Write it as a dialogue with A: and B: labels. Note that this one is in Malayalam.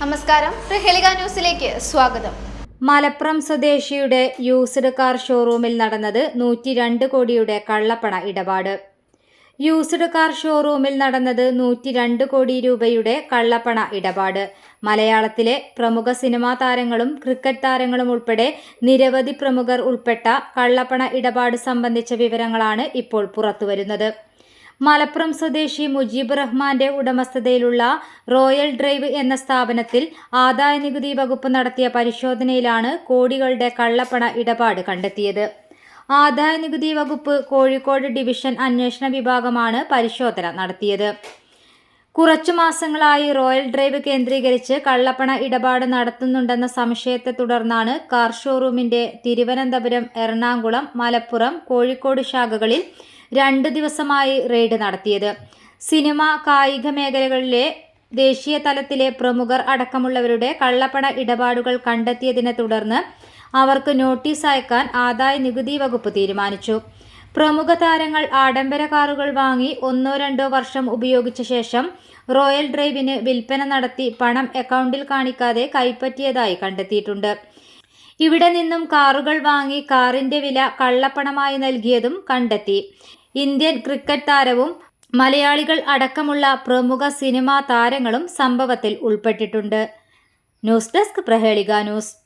A: നമസ്കാരം. ന്യൂസിലേക്ക് സ്വാഗതം.
B: മലപ്പുറം സ്വദേശിയുടെ യൂസ്ഡ് കാർ ഷോറൂമിൽ നടന്നത് നൂറ്റി രണ്ട് കോടിയുടെ കള്ളപ്പണ ഇടപാട്. യൂസ്ഡ് കാർ ഷോറൂമിൽ നടന്നത് നൂറ്റി രണ്ട് കോടി രൂപയുടെ കള്ളപ്പണ ഇടപാട്. മലയാളത്തിലെ പ്രമുഖ സിനിമാ താരങ്ങളും ക്രിക്കറ്റ് താരങ്ങളും ഉൾപ്പെടെ നിരവധി പ്രമുഖർ ഉൾപ്പെട്ട കള്ളപ്പണ ഇടപാട് സംബന്ധിച്ച വിവരങ്ങളാണ് ഇപ്പോൾ പുറത്തുവരുന്നത്. മലപ്പുറം സ്വദേശി മുജീബ് റഹ്മാന്റെ ഉടമസ്ഥതയിലുള്ള റോയൽ ഡ്രൈവ് എന്ന സ്ഥാപനത്തിൽ ആദായനികുതി വകുപ്പ് നടത്തിയ പരിശോധനയിലാണ് കോടികളുടെ കള്ളപ്പണ ഇടപാട് കണ്ടെത്തിയത്. ആദായനികുതി വകുപ്പ് കോഴിക്കോട് ഡിവിഷൻ അന്വേഷണ വിഭാഗമാണ് പരിശോധന നടത്തിയത്. കുറച്ചു മാസങ്ങളായി റോയൽ ഡ്രൈവ് കേന്ദ്രീകരിച്ച് കള്ളപ്പണ ഇടപാട് നടത്തുന്നുണ്ടെന്ന സംശയത്തെ തുടർന്നാണ് കാർ ഷോറൂമിന്റെ തിരുവനന്തപുരം എറണാകുളം മലപ്പുറം കോഴിക്കോട് ശാഖകളിൽ രണ്ട് ദിവസമായി റെയ്ഡ് നടത്തിയത്. സിനിമ കായിക മേഖലകളിലെ ദേശീയ തലത്തിലെ പ്രമുഖർ അടക്കമുള്ളവരുടെ കള്ളപ്പണ ഇടപാടുകൾ കണ്ടെത്തിയതിനെ തുടർന്ന് അവർക്ക് നോട്ടീസ് അയക്കാൻ ആദായ നികുതി വകുപ്പ് തീരുമാനിച്ചു. പ്രമുഖ താരങ്ങൾ ആഡംബര കാറുകൾ വാങ്ങി ഒന്നോ രണ്ടോ വർഷം ഉപയോഗിച്ച ശേഷം റോയൽ ഡ്രൈവിന് വിൽപ്പന നടത്തി പണം അക്കൗണ്ടിൽ കാണിക്കാതെ കൈപ്പറ്റിയതായി കണ്ടെത്തിയിട്ടുണ്ട്. ഇവിടെ നിന്നും കാറുകൾ വാങ്ങി കാറിന്റെ വില കള്ളപ്പണമായി നൽകിയതും കണ്ടെത്തി. ഇന്ത്യൻ ക്രിക്കറ്റ് താരവും മലയാളികൾ അടക്കമുള്ള പ്രമുഖ സിനിമാ താരങ്ങളും സംഭവത്തിൽ ഉൾപ്പെട്ടിട്ടുണ്ട്. ന്യൂസ് ഡെസ്ക് പ്രഹേളിക ന്യൂസ്.